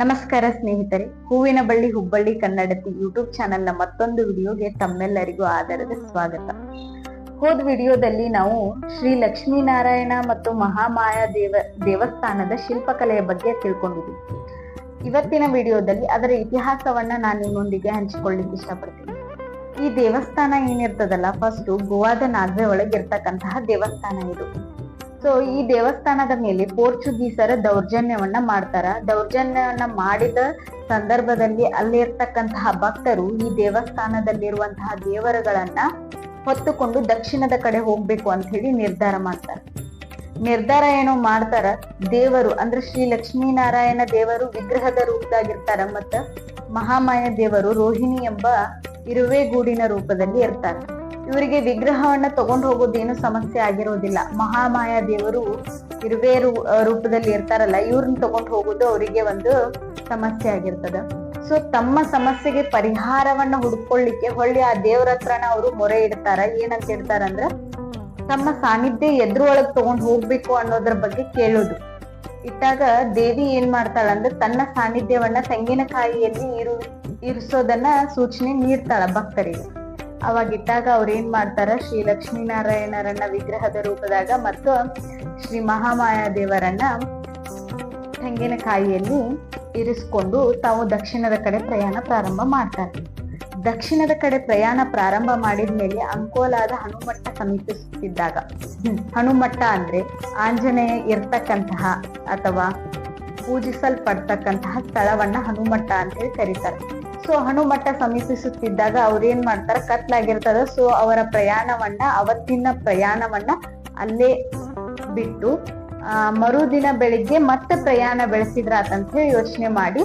ನಮಸ್ಕಾರ ಸ್ನೇಹಿತರೆ, ಹೂವಿನ ಬಳ್ಳಿ, ಹುಬ್ಬಳ್ಳಿ ಕನ್ನಡತಿ ಯೂಟ್ಯೂಬ್ ಚಾನೆಲ್ನ ಮತ್ತೊಂದು ವಿಡಿಯೋಗೆ ತಮ್ಮೆಲ್ಲರಿಗೂ ಆಧಾರದ ಸ್ವಾಗತ. ಹೋದ ವಿಡಿಯೋದಲ್ಲಿ ನಾವು ಶ್ರೀ ಲಕ್ಷ್ಮೀನಾರಾಯಣ ಮತ್ತು ಮಹಾಮಾಯ ದೇವ, ದೇವಸ್ಥಾನದ ಶಿಲ್ಪಕಲೆಯ ಬಗ್ಗೆ ತಿಳ್ಕೊಂಡಿದ್ವಿ. ಇವತ್ತಿನ ವಿಡಿಯೋದಲ್ಲಿ ಅದರ ಇತಿಹಾಸವನ್ನ ನಾನು ನಿಮ್ಮೊಂದಿಗೆ ಹಂಚಿಕೊಳ್ಳಿಕ್ಕೆ ಇಷ್ಟಪಡ್ತೀನಿ. ಈ ದೇವಸ್ಥಾನ ಏನಿರ್ತದಲ್ಲ ಫಸ್ಟ್ ಗೋವಾದ ನಾಗ್ವೆ ಒಳಗಿರ್ತಕ್ಕಂತಹ ದೇವಸ್ಥಾನ ಇದು. ಸೊ ಈ ದೇವಸ್ಥಾನದ ಮೇಲೆ ಪೋರ್ಚುಗೀಸರ ದೌರ್ಜನ್ಯವನ್ನ ಮಾಡ್ತಾರ. ದೌರ್ಜನ್ಯವನ್ನ ಮಾಡಿದ ಸಂದರ್ಭದಲ್ಲಿ ಅಲ್ಲಿರ್ತಕ್ಕಂತಹ ಭಕ್ತರು ಈ ದೇವಸ್ಥಾನದಲ್ಲಿರುವಂತಹ ದೇವರುಗಳನ್ನ ಹೊತ್ತುಕೊಂಡು ದಕ್ಷಿಣದ ಕಡೆ ಹೋಗ್ಬೇಕು ಅಂತ ಹೇಳಿ ನಿರ್ಧಾರ ಮಾಡ್ತಾರೆ. ನಿರ್ಧಾರ ಏನು ಮಾಡ್ತಾರ. ದೇವರು ಅಂದ್ರೆ ಶ್ರೀ ಲಕ್ಷ್ಮೀನಾರಾಯಣ ದೇವರು ವಿಗ್ರಹದ ರೂಪದಾಗಿರ್ತಾರ ಮತ್ತ ಮಹಾಮಾಯ ದೇವರು ರೋಹಿಣಿ ಎಂಬ ಇರುವೆ ಗೂಡಿನ ರೂಪದಲ್ಲಿ ಇರ್ತಾರೆ. ಇವರಿಗೆ ವಿಗ್ರಹವನ್ನ ತಗೊಂಡು ಹೋಗೋದೇನು ಸಮಸ್ಯೆ ಆಗಿರೋದಿಲ್ಲ. ಮಹಾಮಾಯ ದೇವರು ಇರುವೆ ರೂಪದಲ್ಲಿ ಇರ್ತಾರಲ್ಲ ಇವ್ರನ್ನ ತಗೊಂಡು ಹೋಗೋದು ಅವರಿಗೆ ಒಂದು ಸಮಸ್ಯೆ ಆಗಿರ್ತದ. ಸೊ ತಮ್ಮ ಸಮಸ್ಯೆಗೆ ಪರಿಹಾರವನ್ನ ಹುಡ್ಕೊಳ್ಳಿಕ್ಕೆ ಹೊಳ್ಳಿ ಆ ದೇವ್ರ ಹತ್ರನ ಅವರು ಮೊರೆ ಇಡ್ತಾರ. ಏನಂತ ಇಡ್ತಾರಂದ್ರ ತಮ್ಮ ಸಾನ್ನಿಧ್ಯ ಎದ್ರೊಳಗ್ ತಗೊಂಡ್ ಹೋಗ್ಬೇಕು ಅನ್ನೋದ್ರ ಬಗ್ಗೆ ಕೇಳೋದು. ಇಟ್ಟಾಗ ದೇವಿ ಏನ್ ಮಾಡ್ತಾಳಂದ್ರೆ ತನ್ನ ಸಾನ್ನಿಧ್ಯವನ್ನ ತೆಂಗಿನಕಾಯಿಯಲ್ಲಿ ಇರು ಇರಿಸೋದನ್ನ ಸೂಚನೆ ನೀಡ್ತಾಳ ಭಕ್ತರಿಗೆ. ಅವಾಗ ಅವ್ರೇನ್ ಮಾಡ್ತಾರ? ಶ್ರೀ ಲಕ್ಷ್ಮೀನಾರಾಯಣರನ್ನ ವಿಗ್ರಹದ ರೂಪದಾಗ ಮತ್ತು ಶ್ರೀ ಮಹಾಮಾಯ ದೇವರನ್ನ ತೆಂಗಿನಕಾಯಿಯಲ್ಲಿ ಇರಿಸ್ಕೊಂಡು ತಾವು ದಕ್ಷಿಣದ ಕಡೆ ಪ್ರಯಾಣ ಪ್ರಾರಂಭ ಮಾಡ್ತಾರೆ. ದಕ್ಷಿಣದ ಕಡೆ ಪ್ರಯಾಣ ಪ್ರಾರಂಭ ಮಾಡಿದ ಮೇಲೆ ಅಂಕೋಲಾದ ಹನುಮಟ್ಟ ಸಮೀಪಿಸುತ್ತಿದ್ದಾಗ ಹನುಮಟ್ಟ ಅಂದ್ರೆ ಆಂಜನೇಯ ಇರ್ತಕ್ಕಂತಹ ಅಥವಾ ಪೂಜಿಸಲ್ಪಡ್ತಕ್ಕಂತಹ ಸ್ಥಳವನ್ನ ಹನುಮಟ್ಟ ಅಂತೇಳಿ ಕರೀತಾರೆ. ಸೊ ಹನುಮಟ್ಟ ಸಮೀಪಿಸುತ್ತಿದ್ದಾಗ ಅವ್ರೇನ್ ಮಾಡ್ತಾರ? ಕತ್ಲಾಗಿರ್ತದ ಸೊ ಅವರ ಪ್ರಯಾಣವನ್ನ ಅವತ್ತಿನ ಪ್ರಯಾಣವನ್ನ ಅಲ್ಲೇ ಬಿಟ್ಟು ಆ, ಮರುದಿನ ಬೆಳಿಗ್ಗೆ ಮತ್ತೆ ಪ್ರಯಾಣ ಬೆಳೆಸಿದ್ರಾತಂತ ಹೇಳಿ ಯೋಚನೆ ಮಾಡಿ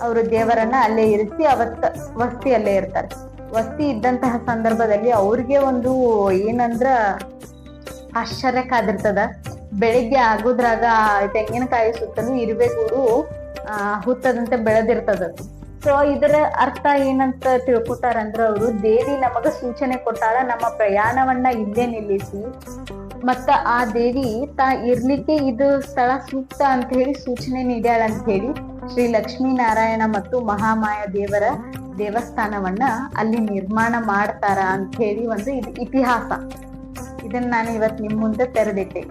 ಅವರು ದೇವರನ್ನ ಅಲ್ಲೇ ಇರಿಸಿ ಅವತ್ತ ವಸ್ತಿ ಅಲ್ಲೇ ಇರ್ತಾರೆ. ವಸ್ತಿ ಇದ್ದಂತಹ ಸಂದರ್ಭದಲ್ಲಿ ಅವ್ರಿಗೆ ಒಂದು ಏನಂದ್ರ ಆಶ್ಚರ್ಯಕ್ಕಾದಿರ್ತದ ಬೆಳಿಗ್ಗೆ ಆಗುದ್ರಾಗ ತೆಂಗಿನಕಾಯಿ ಸುತ್ತಲೂ ಇರುವೆಗೂಡು ಆ ಹುತ್ತದಂತೆ ಬೆಳೆದಿರ್ತದ ಸೊ ಇದರ ಅರ್ಥ ಏನಂತ ತಿಳ್ಕೊತಾರಂದ್ರ ಅವರು, ದೇವಿ ನಮಗ ಸೂಚನೆ ಕೊಟ್ಟಾಳ ನಮ್ಮ ಪ್ರಯಾಣವನ್ನ ಇಲ್ಲೇ ನಿಲ್ಲಿಸಿ, ಮತ್ತ ಆ ದೇವಿ ತಾ ಇರ್ಲಿಕ್ಕೆ ಇದು ಸ್ಥಳ ಸೂಕ್ತ ಅಂತ ಹೇಳಿ ಸೂಚನೆ ನೀಡ್ಯಾಳ ಅಂತ ಹೇಳಿ, ಶ್ರೀ ಲಕ್ಷ್ಮೀನಾರಾಯಣ ಮತ್ತು ಮಹಾಮಾಯ ದೇವರ ದೇವಸ್ಥಾನವನ್ನ ಅಲ್ಲಿ ನಿರ್ಮಾಣ ಮಾಡ್ತಾರ ಅಂತ ಹೇಳಿ ಒಂದು ಇತಿಹಾಸ. ಇದನ್ನ ನಾನು ಇವತ್ತು ನಿಮ್ ಮುಂದೆ ತೆರೆದಿಟ್ಟೆ.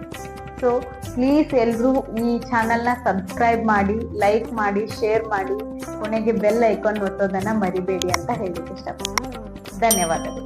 ಸೊ ಪ್ಲೀಸ್ ಎಲ್ರೂ ಈ ಚಾನಲ್ನ ಸಬ್ಸ್ಕ್ರೈಬ್ ಮಾಡಿ ಲೈಕ್ ಮಾಡಿ ಶೇರ್ ಮಾಡಿ, ಕೊನೆಗೆ ಬೆಲ್ ಐಕಾನ್ ಒತ್ತೋದನ್ನ ಮರಿಬೇಡಿ ಅಂತ ಹೇಳಲಿಕ್ಕೆ ಇಷ್ಟಪಡ್ತೀನಿ. ಧನ್ಯವಾದಗಳು.